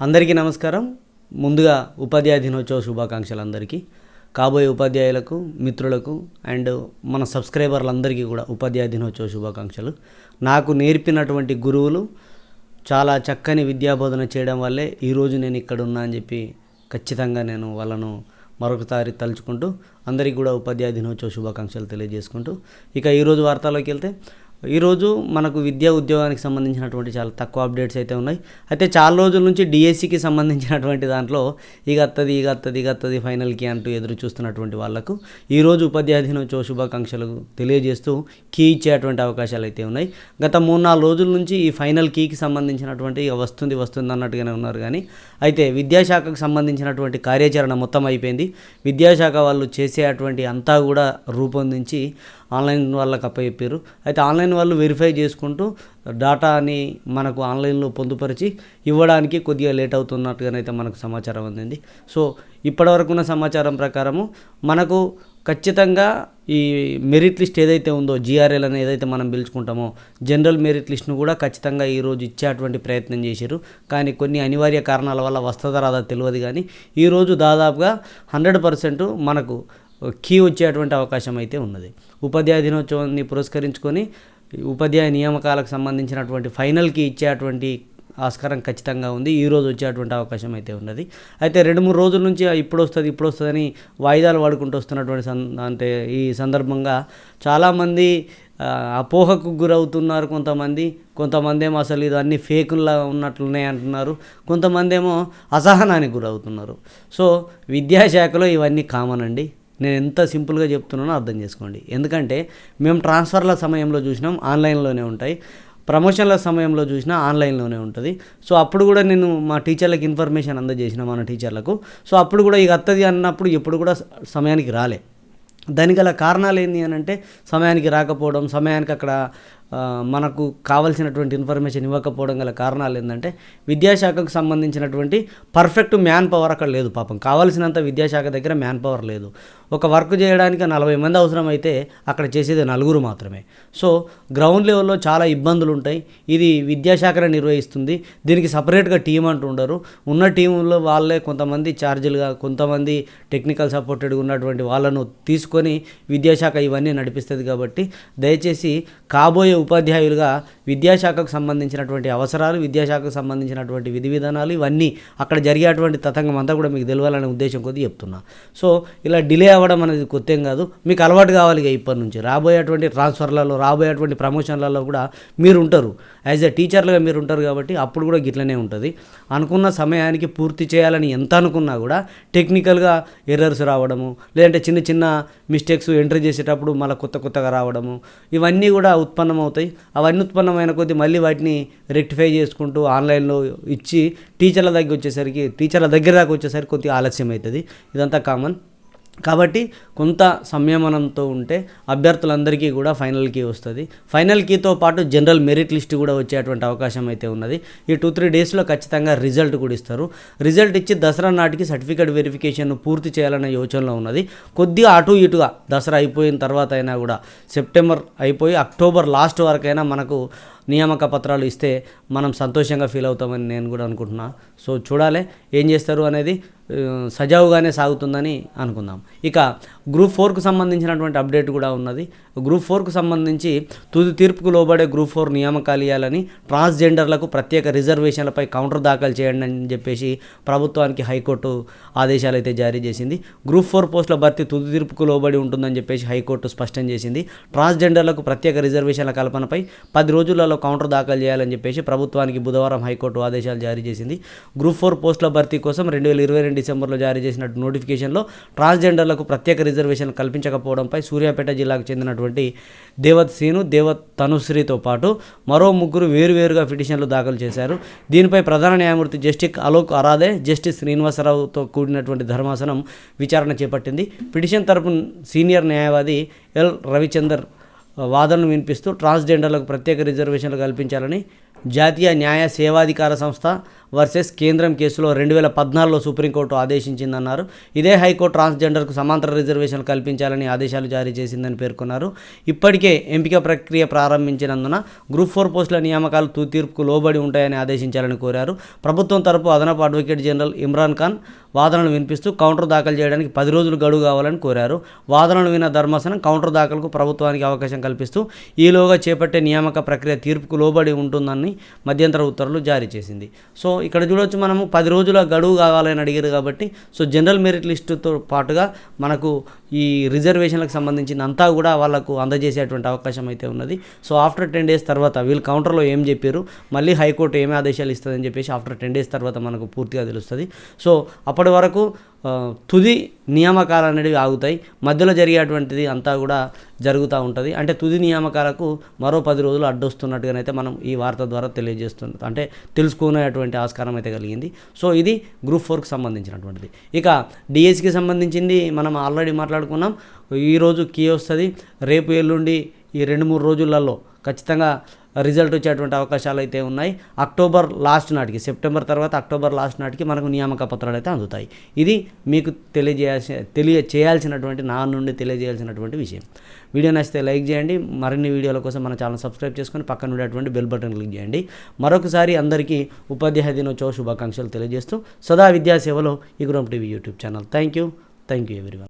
అందరికీ నమస్కారం. ముందుగా ఉపాధ్యాయ దినోత్సవ శుభాకాంక్షలు అందరికీ. కాబోయే ఉపాధ్యాయులకు మిత్రులకు అండ్ మన సబ్స్క్రైబర్లందరికీ కూడా ఉపాధ్యాయ దినోత్సవ శుభాకాంక్షలు. నాకు నేర్పినటువంటి గురువులు చాలా చక్కని విద్యాబోధన చేయడం వల్లే ఈరోజు నేను ఇక్కడ ఉన్నా అని చెప్పి ఖచ్చితంగా నేను వాళ్ళను మరొకసారి తలుచుకుంటూ అందరికీ కూడా ఉపాధ్యాయ దినోత్సవ శుభాకాంక్షలు తెలియజేసుకుంటూ ఇక ఈరోజు వార్తల్లోకి వెళ్తే ఈరోజు మనకు విద్యా ఉద్యోగానికి సంబంధించినటువంటి చాలా తక్కువ అప్డేట్స్ అయితే ఉన్నాయి. అయితే చాలా రోజుల నుంచి డిఎస్సికి సంబంధించినటువంటి దాంట్లో ఇక అత్తది ఇక అత్తది ఇక అత్తది ఫైనల్కి అంటూ ఎదురు చూస్తున్నటువంటి వాళ్ళకు ఈరోజు ఉపాధ్యాయ దినోత్సవ శుభాకాంక్షలు తెలియజేస్తూ కీ ఇచ్చేటువంటి అవకాశాలు అయితే ఉన్నాయి. గత మూడు నాలుగు రోజుల నుంచి ఈ ఫైనల్ కీకి సంబంధించినటువంటి ఇక వస్తుంది వస్తుంది అన్నట్టుగానే ఉన్నారు కానీ అయితే విద్యాశాఖకు సంబంధించినటువంటి కార్యాచరణ మొత్తం అయిపోయింది. విద్యాశాఖ వాళ్ళు చేసేటువంటి అంతా కూడా రూపొందించి ఆన్లైన్ వాళ్ళకి అప్పచెప్పారు. అయితే ఆన్లైన్ వాళ్ళు వెరిఫై చేసుకుంటూ డాటాని మనకు ఆన్లైన్లో పొందుపరిచి ఇవ్వడానికి కొద్దిగా లేట్ అవుతున్నట్టుగానైతే మనకు సమాచారం అందింది. సో ఇప్పటివరకు ఉన్న సమాచారం ప్రకారము మనకు ఖచ్చితంగా ఈ మెరిట్ లిస్ట్ ఏదైతే ఉందో జిఆర్ఎల్ అని ఏదైతే మనం పిలుచుకుంటామో జనరల్ మెరిట్ లిస్ట్ను కూడా ఖచ్చితంగా ఈరోజు ఇచ్చేటువంటి ప్రయత్నం చేశారు. కానీ కొన్ని అనివార్య కారణాల వల్ల వస్తుందా రాదా తెలియదు కానీ ఈరోజు దాదాపుగా హండ్రెడ్ పర్సెంట్ మనకు కీ వచ్చేటువంటి అవకాశం అయితే ఉన్నది. ఉపాధ్యాయ దినోత్సవాన్ని పురస్కరించుకొని ఉపాధ్యాయ నియామకాలకు సంబంధించినటువంటి ఫైనల్కి ఇచ్చేటువంటి ఆస్కారం ఖచ్చితంగా ఉంది. ఈ రోజు వచ్చేటువంటి అవకాశం అయితే ఉన్నది. అయితే రెండు మూడు రోజుల నుంచి ఇప్పుడు వస్తుంది ఇప్పుడు వస్తుందని వాయిదాలు వాడుకుంటూ వస్తున్నటువంటి సం అంటే ఈ సందర్భంగా చాలామంది ఆ, అపోహకు గురవుతున్నారు కొంతమంది. కొంతమంది ఏమో అసలు ఇది అన్ని ఫేకుల్లా ఉన్నట్లున్నాయి అంటున్నారు. కొంతమంది ఏమో అసహనానికి గురవుతున్నారు. సో విద్యాశాఖలో ఇవన్నీ కామన్ అండి. నేను ఎంత సింపుల్గా చెప్తున్నానో అర్థం చేసుకోండి. ఎందుకంటే మేము ట్రాన్స్ఫర్ల సమయంలో చూసినాం ఆన్లైన్లోనే ఉంటాయి. ప్రమోషన్ల సమయంలో చూసినా ఆన్లైన్లోనే ఉంటుంది. సో అప్పుడు కూడా నేను మా టీచర్లకు ఇన్ఫర్మేషన్ అందజేసిన మన టీచర్లకు. సో అప్పుడు కూడా ఇక అత్తది అన్నప్పుడు ఎప్పుడు కూడా సమయానికి రాలే. దానికి గల కారణాలు ఏంటి అని అంటే సమయానికి రాకపోవడం సమయానికి అక్కడ మనకు కావలసినటువంటి ఇన్ఫర్మేషన్ ఇవ్వకపోవడం గల కారణాలు ఏంటంటే విద్యాశాఖకు సంబంధించినటువంటి పర్ఫెక్ట్ మ్యాన్ పవర్ అక్కడ లేదు పాపం. కావాల్సినంత విద్యాశాఖ దగ్గర మ్యాన్ పవర్ లేదు. ఒక వర్క్ చేయడానికి నలభై మంది అవసరమైతే అక్కడ చేసేది నలుగురు మాత్రమే. సో గ్రౌండ్ లెవెల్లో చాలా ఇబ్బందులు ఉంటాయి. ఇది విద్యాశాఖనే నిర్వహిస్తుంది. దీనికి సపరేట్గా టీం అంటూ ఉండరు. ఉన్న టీంలో వాళ్ళే కొంతమంది ఛార్జీలుగా కొంతమంది టెక్నికల్ సపోర్టెడ్ ఉన్నటువంటి వాళ్ళను తీసుకొని విద్యాశాఖ ఇవన్నీ నడిపిస్తుంది కాబట్టి దయచేసి కాబోయే ఉపాధ్యాయులుగా విద్యాశాఖకు సంబంధించినటువంటి అవసరాలు విద్యాశాఖకు సంబంధించినటువంటి విధి విధానాలు ఇవన్నీ అక్కడ జరిగేటువంటి తతంగం అంతా కూడా మీకు తెలియాలనే ఉద్దేశం కొద్దీ చెప్తున్నా. సో ఇలా డిలే అవ్వడం అనేది కొత్త ఏం కాదు. మీకు అలవాటు కావాలి ఇక ఇప్పటి నుంచి. రాబోయేటువంటి ట్రాన్స్ఫర్లలో రాబోయేటువంటి ప్రమోషన్లలో కూడా మీరు ఉంటారు యాజ్ ఎ టీచర్లుగా మీరు ఉంటారు కాబట్టి అప్పుడు కూడా గిట్లనే ఉంటుంది. అనుకున్న సమయానికి పూర్తి చేయాలని ఎంత అనుకున్నా కూడా టెక్నికల్గా ఎర్రర్స్ రావడము లేదంటే చిన్న చిన్న మిస్టేక్స్ ఎంట్రీ చేసేటప్పుడు మళ్ళీ కొత్త కొత్తగా రావడము ఇవన్నీ కూడా ఉత్పన్నమవుతాయి అవన్నీ ఉత్పన్నమైన కొద్దీ మళ్ళీ వాటిని రెక్టిఫై చేసుకుంటూ ఆన్లైన్లో ఇచ్చి టీచర్ల దగ్గర వచ్చేసరికి టీచర్ల దగ్గర దాకా వచ్చేసరికి కొద్దిగా ఆలస్యం అవుతుంది ఇదంతా కామన్. కాబట్టి కొంత సంయమనంతో ఉంటే అభ్యర్థులందరికీ కూడా ఫైనల్ కీ వస్తుంది. ఫైనల్ కీతో పాటు జనరల్ మెరిట్ లిస్ట్ కూడా వచ్చేటువంటి అవకాశం అయితే ఉన్నది. ఈ టూ త్రీ డేస్లో ఖచ్చితంగా రిజల్ట్ కూడా ఇస్తారు. రిజల్ట్ ఇచ్చి దసరా నాటికి సర్టిఫికేట్ వెరిఫికేషన్ పూర్తి చేయాలనే యోచనలో ఉన్నది. కొద్దిగా అటు ఇటుగా దసరా అయిపోయిన తర్వాత అయినా కూడా సెప్టెంబర్ అయిపోయి అక్టోబర్ లాస్ట్ వరకైనా మనకు నియామక పత్రాలు ఇస్తే మనం సంతోషంగా ఫీల్ అవుతామని నేను కూడా అనుకుంటున్నా. సో చూడాలి ఏం చేస్తారు అనేది సజావుగానే సాగుతుందని అనుకుందాం. ఇక గ్రూప్ ఫోర్కు సంబంధించినటువంటి అప్డేట్ కూడా ఉన్నది. గ్రూప్ ఫోర్కు సంబంధించి తుది తీర్పుకు లోబడే గ్రూప్ ఫోర్ నియామకాలు ఇవ్వాలని ట్రాన్స్జెండర్లకు ప్రత్యేక రిజర్వేషన్లపై కౌంటర్ దాఖలు చేయండి అని చెప్పేసి ప్రభుత్వానికి హైకోర్టు ఆదేశాలు అయితే జారీ చేసింది. గ్రూప్ ఫోర్ పోస్టుల భర్తీ తుది తీర్పుకు లోబడి ఉంటుందని చెప్పేసి హైకోర్టు స్పష్టం చేసింది. ట్రాన్స్జెండర్లకు ప్రత్యేక రిజర్వేషన్ల కల్పనపై పది రోజులలో కౌంటర్ దాఖలు చేయాలని చెప్పేసి ప్రభుత్వానికి బుధవారం హైకోర్టు ఆదేశాలు జారీ చేసింది. గ్రూప్ ఫోర్ పోస్టుల భర్తీ కోసం రెండు వేల ఇరవై రెండు డిసెంబర్లో జారీ చేసిన నోటిఫికేషన్లో ట్రాన్స్జెండర్లకు ప్రత్యేక రిజర్వేషన్ కల్పించకపోవడంపై సూర్యాపేట జిల్లాకు చెందినటువంటి దేవత్ సీను దేవత్ తనుశ్రీతో పాటు మరో ముగ్గురు వేరువేరుగా పిటిషన్లు దాఖలు చేశారు. దీనిపై ప్రధాన న్యాయమూర్తి జస్టిస్ అలోక్ అరాదే జస్టిస్ శ్రీనివాసరావుతో కూడినటువంటి ధర్మాసనం విచారణ చేపట్టింది. పిటిషన్ తరపు సీనియర్ న్యాయవాది ఎల్ రవిచందర్ వాదనలు వినిపిస్తూ ట్రాన్స్జెండర్లకు ప్రత్యేక రిజర్వేషన్లు కల్పించాలని జాతీయ న్యాయ సేవాధికార సంస్థ వర్సెస్ కేంద్రం కేసులో రెండు వేల పద్నాలుగులో సుప్రీంకోర్టు ఆదేశించిందన్నారు. ఇదే హైకోర్టు ట్రాన్స్జెండర్కు సమాంతర రిజర్వేషన్ కల్పించాలని ఆదేశాలు జారీ చేసిందని పేర్కొన్నారు. ఇప్పటికే ఎంపిక ప్రక్రియ ప్రారంభించినందున గ్రూప్ ఫోర్ పోస్టుల నియామకాలు తూ తీర్పుకు లోబడి ఉంటాయని ఆదేశించాలని కోరారు. ప్రభుత్వం తరపు అదనపు అడ్వకేట్ జనరల్ ఇమ్రాన్ ఖాన్ వాదనలు వినిపిస్తూ కౌంటర్ దాఖలు చేయడానికి పది రోజులు గడువు కావాలని కోరారు. వాదనలు విన్న ధర్మాసనం కౌంటర్ దాఖలకు ప్రభుత్వానికి అవకాశం కల్పిస్తూ ఈలోగా చేపట్టే నియామక ప్రక్రియ తీర్పుకు లోబడి ఉంటుందని మధ్యంతర ఉత్తర్వులు జారీ చేసింది. సో ఇక్కడ చూడొచ్చు మనము పది రోజుల గడువు కావాలని అడిగారు కాబట్టి సో జనరల్ మెరిట్ లిస్టుతో పాటుగా మనకు ఈ రిజర్వేషన్లకు సంబంధించిన అంతా కూడా వాళ్ళకు అందజేసేటువంటి అవకాశం అయితే ఉన్నది. సో ఆఫ్టర్ టెన్ డేస్ తర్వాత వీళ్ళు కౌంటర్లో ఏం చెప్పారు మళ్ళీ హైకోర్టు ఏమి ఆదేశాలు ఇస్తుందని చెప్పేసి ఆఫ్టర్ టెన్ డేస్ తర్వాత మనకు పూర్తిగా తెలుస్తుంది. సో అప్పటి వరకు తుది నియామకాలు అనేవి ఆగుతాయి. మధ్యలో జరిగేటువంటిది అంతా కూడా జరుగుతూ ఉంటుంది. అంటే తుది నియామకాలకు మరో పది రోజులు అడ్డొస్తున్నట్టుగానైతే మనం ఈ వార్త ద్వారా తెలియజేస్తుంది అంటే తెలుసుకునేటువంటి ఆస్కారం అయితే కలిగింది. సో ఇది గ్రూప్ ఫోర్కి సంబంధించినటువంటిది. ఇక డిఎస్కి సంబంధించింది మనం ఆల్రెడీ మాట్లాడుకున్నాం. ఈరోజు కీ వస్తుంది. రేపు ఎల్లుండి ఈ రెండు మూడు రోజులలో ఖచ్చితంగా రిజల్ట్ వచ్చేటువంటి అవకాశాలు అయితే ఉన్నాయి. అక్టోబర్ లాస్ట్ నాటికి సెప్టెంబర్ తర్వాత అక్టోబర్ లాస్ట్ నాటికి మనకు నియామక పత్రాలు అయితే అందుతాయి. ఇది మీకు తెలియజేయాల్సి తెలియ చేయాల్సినటువంటి నా నుండి తెలియజేయాల్సినటువంటి విషయం. వీడియో నచ్చితే లైక్ చేయండి. మరిన్ని వీడియోల కోసం మన ఛానల్ సబ్స్క్రైబ్ చేసుకొని పక్కన ఉండేటువంటి బెల్ బటన్ క్లిక్ చేయండి. మరొకసారి అందరికీ ఉపాధ్యాయ దినోత్సవ శుభాకాంక్షలు తెలియజేస్తూ సదా విద్యాసేవలో ఈ group TV YouTube channel. Thank you thank you everyone.